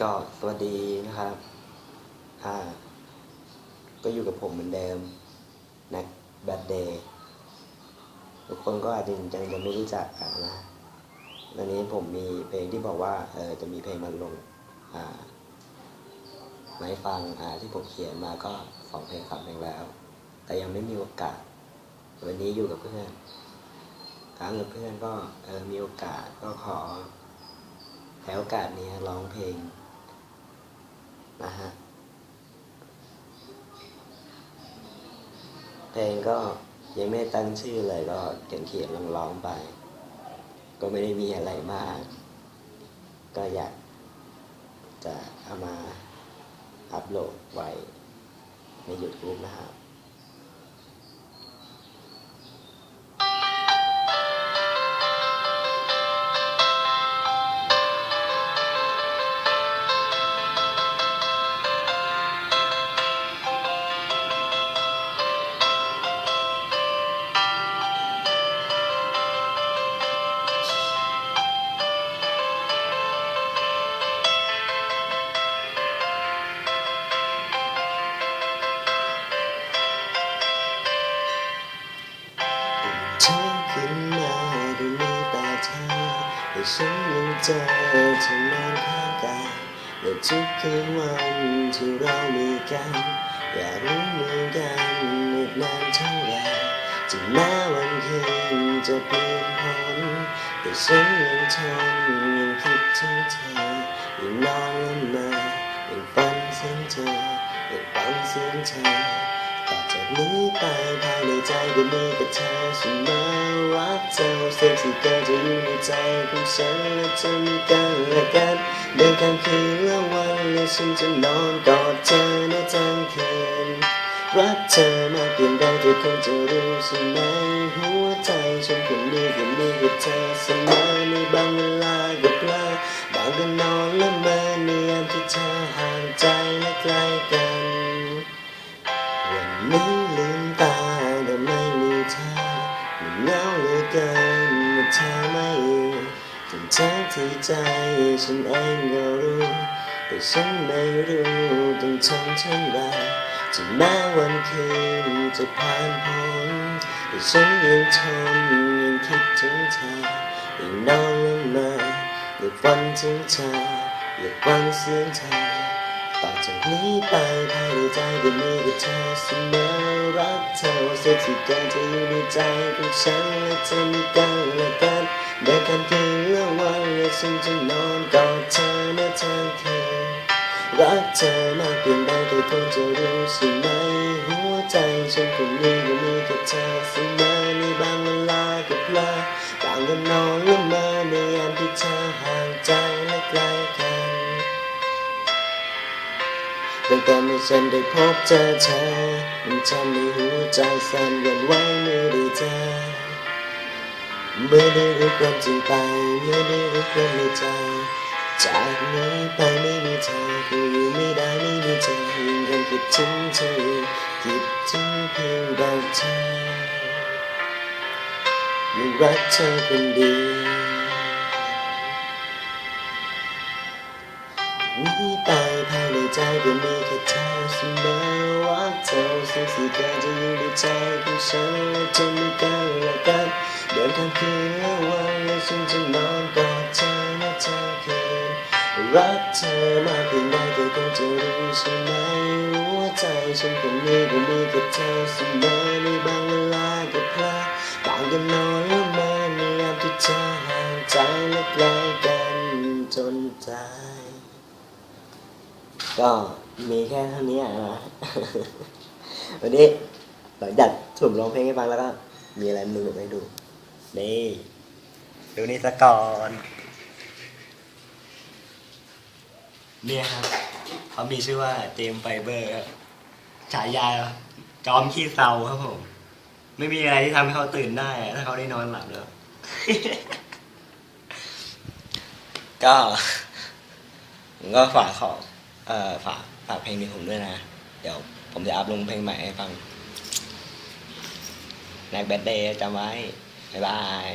ก็สวัสดีนะครับอ่าก็อยู่กับผมเหมือนเดิมนักแบดเดย์ทุกคนก็อาจจะยังจะไม่รู้จักกันนะวันนี้ผมมีเพลงที่บอกว่าเออจะมีเพลงมาลงอ่ามาให้ฟังอ่าที่ผมเขียนมาก็สองเพลงสามเพลงแล้ว แต่ยังไม่มีโอกาส วันนี้อยู่กับเพื่อนค้างกับเพื่อนก็เออมีโอกาสก็ขอแถวโอกาสนี้ร้องเพลง นะฮะเพลงก็ยังไม่ตั้งชื่อเลยก็เขียนเขียนร้องๆไป ก็ไม่ได้มีอะไรมาก ก็อยากจะเอามาอัพโหลดไว้ใน YouTube นะครับ แต่ฉันยังเจอเธอนอนข้างกายและทุกคืนวันที่เรามีกัน อยากรู้เหมือนกันอีกนานเท่าไหรถึงแม้วันคืนจะเปลี่ยนผลแต่ฉันยังทนยังคิดถึงเธอยังนอนละเมอยังฝันเสียงเธอยังฟังเสียงเธอ จากนี้ไปภายในใจก็มีแต่เธอเสมอรักเธอเสียงที่เกิดจะอยู่ในใจของฉันและจะมีกันและกันเดินข้ามคืนและวันและฉันจะนอนกอดเธอในทั้งคืนรักเธอมากเพียงใดเธอคงจะรู้ใช่ไหมหัวใจฉันคนนี้ก็มีกับเธอเสมอในบางเวลาก็เพลอบางก็นอนละเมอในยามที่เธอห่างใจและใกล้กัน วันนี้ลืมตาแต่ไม่มีเธอมันเหงาเหลือเกินเมื่อเธอไม่อยู่ทั้งทั้งที่ใจฉันเองก็รู้แต่ฉันไม่รู้ต้องทำเช่นไรถึงแม้วันคืนจะผ่านพ้นแต่ฉันยังทนยังคิดถึงเธอยังนอนละเมออยากฝันถึงเธออยากฟังเสียงเธอ จากนี้ไปภายในใจก็มีแต่เธอเสมอรักเธอเสียที่เกินจะอยู่ในใจของฉันและจะมีกันและกันเดินกันคืนและวันและฉันจะนอนกอดเธอในทั้งคืนรักเธอมากเพียงใดเธอคงจะรู้ใช่ไหมหัวใจฉันคนนี้ก็มีแต่เธอเสมอในบางเวลาก็เพลอบางก็นอน ฉันได้พบเจอเธอมันทำให้หัวใจสั่นหวั่นไหวเมื่อได้เจอเมื่อได้รู้ความจริงไป เมื่อได้รู้ความในใจ จากนี้ไปไม่มีเธอคืออยู่ไม่ได้ไม่มีเธอยังคงคิดถึงเธอคิดถึงเพียงแต่เธอยังรักเธอคนเดียว นี้ไปภายในใจก็มีแค่เธอเสมอรักเธอสิ่งที่เกิดจะอยู่ในใจของฉันและจะมีกันและกันเดินข้ามคืนและวันและฉันจะนอนกอดเธอในทั้งคืนรักเธอมากเพียงใดเธอคงจะรู้ใช่ไหมหัวใจฉันคนนี้ก็มีแค่เธอเสมอในบางเวลาก็เพลอบางก็นอนละเมอในยามที่เธอห่างใจและไกลกันจนตาย ก็มีแค่เท่านี้อะนะวันนี้หลังจากสุ่มร้องเพลงให้ฟังแล้วก็ มีอะไรมือให้ดู นี่ ดูนี่สะก่อน เนี่ยครับเขามีชื่อว่าเจมส์ไฟเบอร์ครับฉายาจอมขี้เศร้าครับผม ไม่มีอะไรที่ทำให้เขาตื่นได้อะถ้าเขาได้นอนหลับแล้ว ก็ผมก็ฝากขอ เอ่อฝากฝากเพลงนี้ผมด้วยนะ เดี๋ยวผมจะอัพลงเพลงใหม่ให้ฟังแนกแบดเดย์จำไว้ บ๊ายบาย